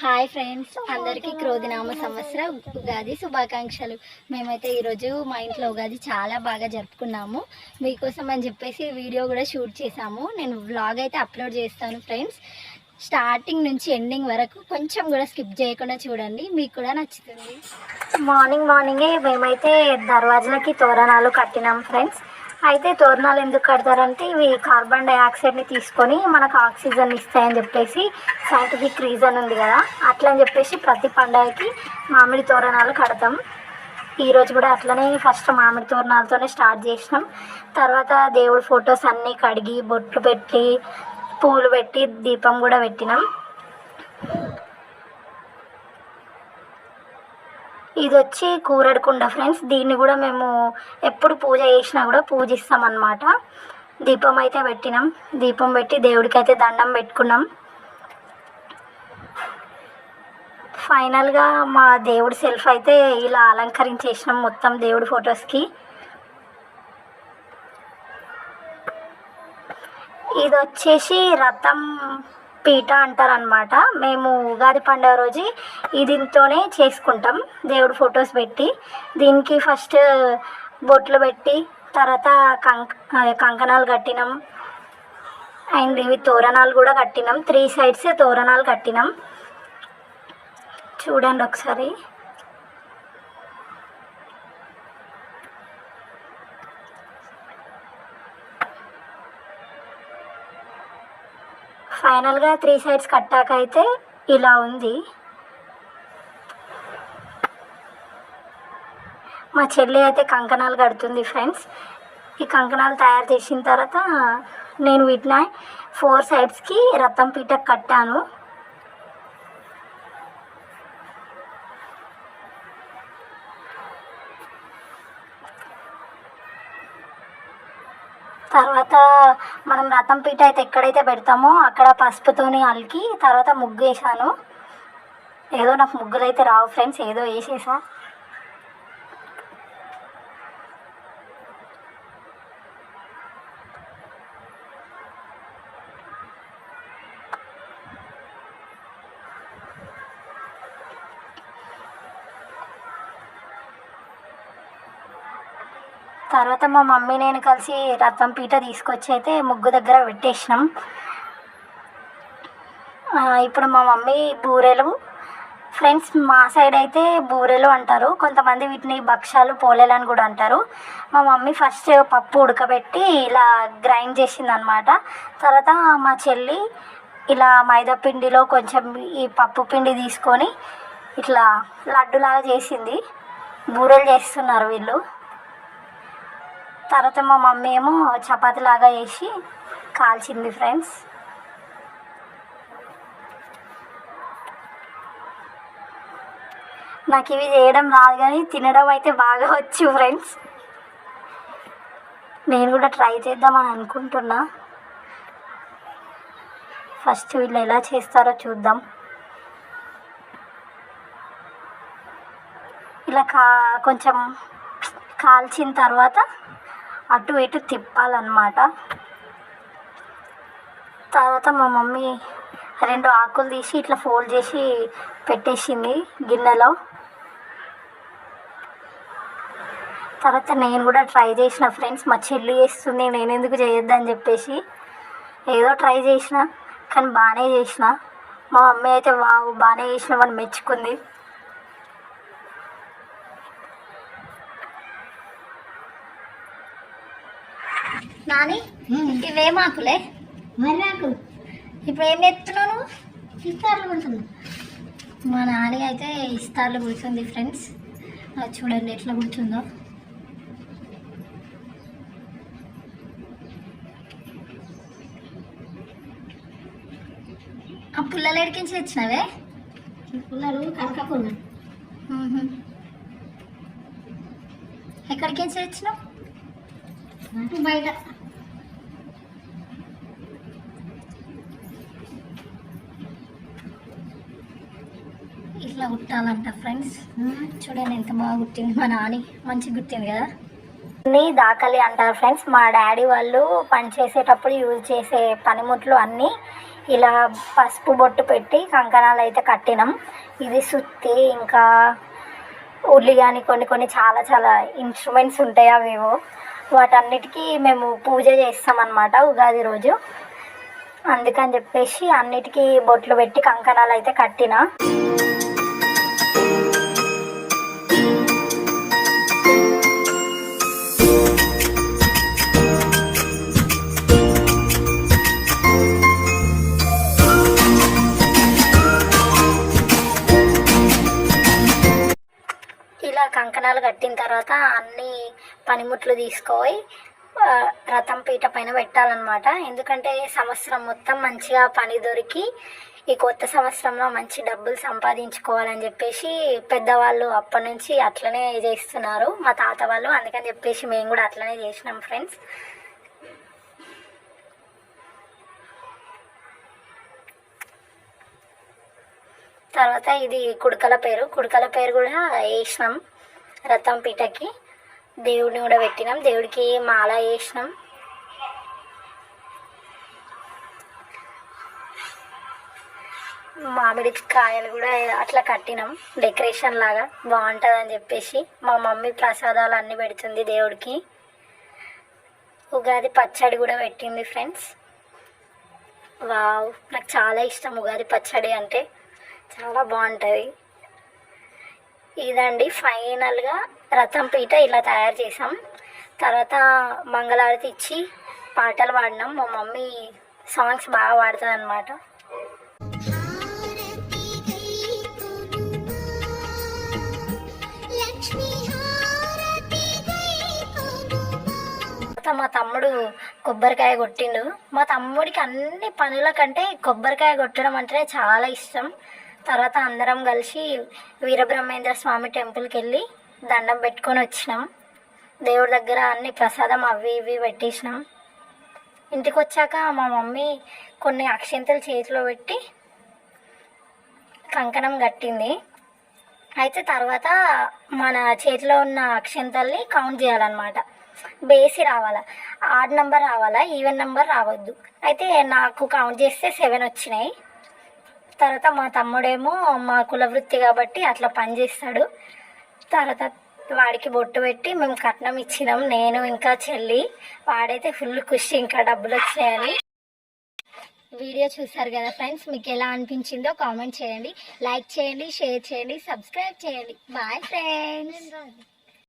Hi friends అందరికీ క్రోధినామ సంవత్సర. ఉగాది శుభాకాంక్షలు. మేమైతే ఈరోజు మా ఇంట్లో ఉగాది చాలా బాగా జరుపుకున్నాము. మీకోసం అని చెప్పేసి వీడియో కూడా షూట్ చేసాము నేను వ్లాగ్ అయితే అప్లోడ్ చేస్తాను ఫ్రెండ్స్ స్టార్టింగ్ నుంచి ఎండింగ్ వరకు కొంచెం కూడా స్కిప్ చేయకుండా చూడండి. మీకు కూడా నచ్చుతుంది. మార్నింగ్ మార్నింగే మేమైతే దర్వాజలకి తోరణాలు కట్టినాం ఫ్రెండ్స్ అయితే తోరణాలు ఎందుకు కడతారంటే ఇవి కార్బన్ డైఆక్సైడ్ని తీసుకొని మనకు ఆక్సిజన్ ఇస్తాయని చెప్పేసి సైంటిఫిక్ రీజన్ ఉంది కదా. అట్లా అని చెప్పేసి ప్రతి పండగకి మామిడి తోరణాలు కడతాం. ఈరోజు కూడా అట్లనే ఫస్ట్ మామిడి తోరణాలతోనే స్టార్ట్ చేసినాం. తర్వాత దేవుడి ఫొటోస్ అన్నీ కడిగి బొట్లు పెట్టి పూలు పెట్టి దీపం కూడా పెట్టినాం. ఇది వచ్చి కూరడుకుండ ఫ్రెండ్స్. దీన్ని కూడా మేము ఎప్పుడు పూజ చేసినా కూడా పూజిస్తామన్నమాట. దీపం అయితే పెట్టినాం. దీపం పెట్టి దేవుడికి అయితే దండం పెట్టుకున్నాం. ఫైనల్గా మా దేవుడి సెల్ఫ్ అయితే ఇలా అలంకరించేసినాం మొత్తం దేవుడి ఫొటోస్కి. ఇది వచ్చేసి రథం పీట అంటారనమాట మేము ఉగాది పండుగ రోజు దీంతోనే చేసుకుంటాం. దేవుడు ఫొటోస్ పెట్టి దీనికి ఫస్ట్ బొట్లు పెట్టి తర్వాత కంక కంకణాలు కట్టినాం. అండ్ ఇవి తోరణాలు కూడా కట్టినాం. త్రీ సైడ్స్ తోరణాలు కట్టినాం. చూడండి ఒకసారి. ఫైనల్గా త్రీ సైడ్స్ కట్టాక అయితే ఇలా ఉంది. మా చెల్లి అయితే కంకణాలు కడుతుంది ఫ్రెండ్స్. ఈ కంకణాలు తయారు చేసిన తర్వాత నేను వీటిని ఫోర్ సైడ్స్కి రత్తం పీట కట్టాను. తర్వాత మనం రథం పీట అయితే ఎక్కడైతే పెడతామో అక్కడ పసుపుతోని అలికి తర్వాత ముగ్గు వేసాను ఏదో నాకు ముగ్గులు అయితే రావు ఫ్రెండ్స్ ఏదో వేసేసా. తర్వాత మా మమ్మీ నేను కలిసి రథం పీట తీసుకొచ్చి అయితే ముగ్గు దగ్గర పెట్టేసినాం. ఇప్పుడు మా మమ్మీ బూరెలు ఫ్రెండ్స్ మా సైడ్ అయితే బూరెలు అంటారు. కొంతమంది వీటిని భక్షాలు పోలేలు అని కూడా అంటారు. మా మమ్మీ ఫస్ట్ పప్పు ఉడకబెట్టి ఇలా గ్రైండ్ చేసింది అనమాట తర్వాత మా చెల్లి ఇలా మైదా పిండిలో కొంచెం ఈ పప్పు పిండి తీసుకొని ఇట్లా లడ్డులాగా చేసింది. బూరెలు చేస్తున్నారు వీళ్ళు. తర్వాత మా మమ్మీ ఏమో చపాతి లాగా వేసి కాల్చింది ఫ్రెండ్స్ నాకు ఇవి చేయడం రాదు కానీ తినడం అయితే బాగా వచ్చు ఫ్రెండ్స్ నేను కూడా ట్రై చేద్దామని అనుకుంటున్నా. ఫస్ట్ వీళ్ళు ఎలా చేస్తారో చూద్దాం. ఇలా కా కొంచెం కాల్చిన తర్వాత అటు ఇటు తిప్పాలన్నమాట. తర్వాత మా మమ్మీ రెండు ఆకులు తీసి ఇట్లా ఫోల్డ్ చేసి పెట్టేసింది గిన్నెలో. తర్వాత నేను కూడా ట్రై చేసిన ఫ్రెండ్స్ మా చెల్లి చేస్తుంది నేను ఎందుకు చేయొద్దని చెప్పేసి ఏదో ట్రై చేసిన కానీ బాగానే చేసిన. మా మమ్మీ అయితే వావు బాగానే చేసినామని మెచ్చుకుంది. నాని ఇవేమాకులే? మర్రాకు. ఇప్పుడు ఏం ఎత్తున్నావు ఇస్తారు ఉంటుంది మా నాని అయితే ఇస్తార్లు కూర్చుంది ఫ్రెండ్స్. అది చూడండి ఎట్లా కూర్చుందో. ఆ పుల్లలు ఎడికించి తెచ్చినవే? పిల్లలు కనకకుండా ఎక్కడికి తెచ్చినావు? బయట. ఇట్లా కుట్టాలంట ఫ్రెండ్స్. చూడండి ఎంత బాగా కుట్టింది మా నాని. మంచిగా కుట్టింది కదా. అన్నీ దాకలి అంటారు ఫ్రెండ్స్. మా డాడీ వాళ్ళు పని చేసేటప్పుడు యూజ్ చేసే పనిముట్లు అన్నీ ఇలా పసుపు బొట్టు పెట్టి కంకణాలు అయితే కట్టినాం. ఇది సుత్తి ఇంకా ఉల్లి కానీ కొన్ని కొన్ని చాలా చాలా ఇన్స్ట్రుమెంట్స్ ఉంటాయి అవేవో. వాటన్నిటికీ మేము పూజ చేస్తామన్నమాట ఉగాది రోజు. అందుకని చెప్పేసి అన్నిటికీ బొట్లు పెట్టి కంకణాలు అయితే కట్టినా. కంకణాలు కట్టిన తర్వాత అన్ని పనిముట్లు తీసుకుపోయి రథం పీట పైన పెట్టాలన్నమాట. ఎందుకంటే సంవత్సరం మొత్తం మంచిగా పని దొరికి ఈ కొత్త సంవత్సరంలో మంచి డబ్బులు సంపాదించుకోవాలని చెప్పేసి పెద్దవాళ్ళు అప్పటి నుంచి అట్లనే చేస్తున్నారు. మా తాత వాళ్ళు అందుకని చెప్పేసి మేము కూడా అట్లనే చేసినాం ఫ్రెండ్స్. తర్వాత ఇది కుడకల పేరు. కుడకల పేరు కూడా వేసినాం. రథం పీటకి దేవుడిని కూడా పెట్టినాం దేవుడికి మాల వేసినాం. మామిడి కాయలు కూడా అట్లా కట్టినాం. డెకరేషన్ లాగా బాగుంటుందని చెప్పేసి మా మమ్మీ ప్రసాదాలు అన్నీ పెడుతుంది దేవుడికి. ఉగాది పచ్చడి కూడా పెట్టింది ఫ్రెండ్స్. వావ్ నాకు చాలా ఇష్టం ఉగాది పచ్చడి అంటే. చాలా బాగుంటుంది. ఇదండి ఫైనల్గా రథం పీట ఇలా తయారు చేసాం తర్వాత మంగళారతి ఇచ్చి పాటలు పాడినాం. మా మమ్మీ సాంగ్స్ బాగా పాడుతుంది అనమాట మా తమ్ముడు కొబ్బరికాయ కొట్టిండు. మా తమ్ముడికి అన్ని పనుల కంటే కొబ్బరికాయ కొట్టడం అంటేనే చాలా ఇష్టం. తర్వాత అందరం కలిసి వీరబ్రహ్మేంద్ర స్వామి టెంపుల్కి వెళ్ళి దండం పెట్టుకొని వచ్చినాం. దేవుడి దగ్గర అన్ని ప్రసాదం అవి ఇవి పెట్టేసినాం. ఇంటికి వచ్చాక మా మమ్మీ కొన్ని అక్షంతలు చేతిలో పెట్టి కంకణం కట్టింది. అయితే తర్వాత మన చేతిలో ఉన్న అక్షంతల్ని కౌంట్ చేయాలన్నమాట. బేసి రావాలా? ఆడ్ నెంబర్ రావాలా? ఈవెన్ నెంబర్ రావద్దు. అయితే నాకు కౌంట్ చేస్తే సెవెన్ వచ్చినాయి. తర్వాత మా తమ్ముడేమో మా కుల వృత్తి కాబట్టి అట్లా పని చేస్తాడు. తర్వాత వాడికి బొట్టు పెట్టి మేము కట్నం ఇచ్చినాం నేను ఇంకా చెల్లి. వాడైతే ఫుల్ ఖుషి ఇంకా డబ్బులు వచ్చాయని వీడియో చూసారు కదా ఫ్రెండ్స్ మీకు ఎలా అనిపించిందో కామెంట్ చేయండి. లైక్ చేయండి షేర్ చేయండి సబ్స్క్రైబ్ చేయండి. Bye friends.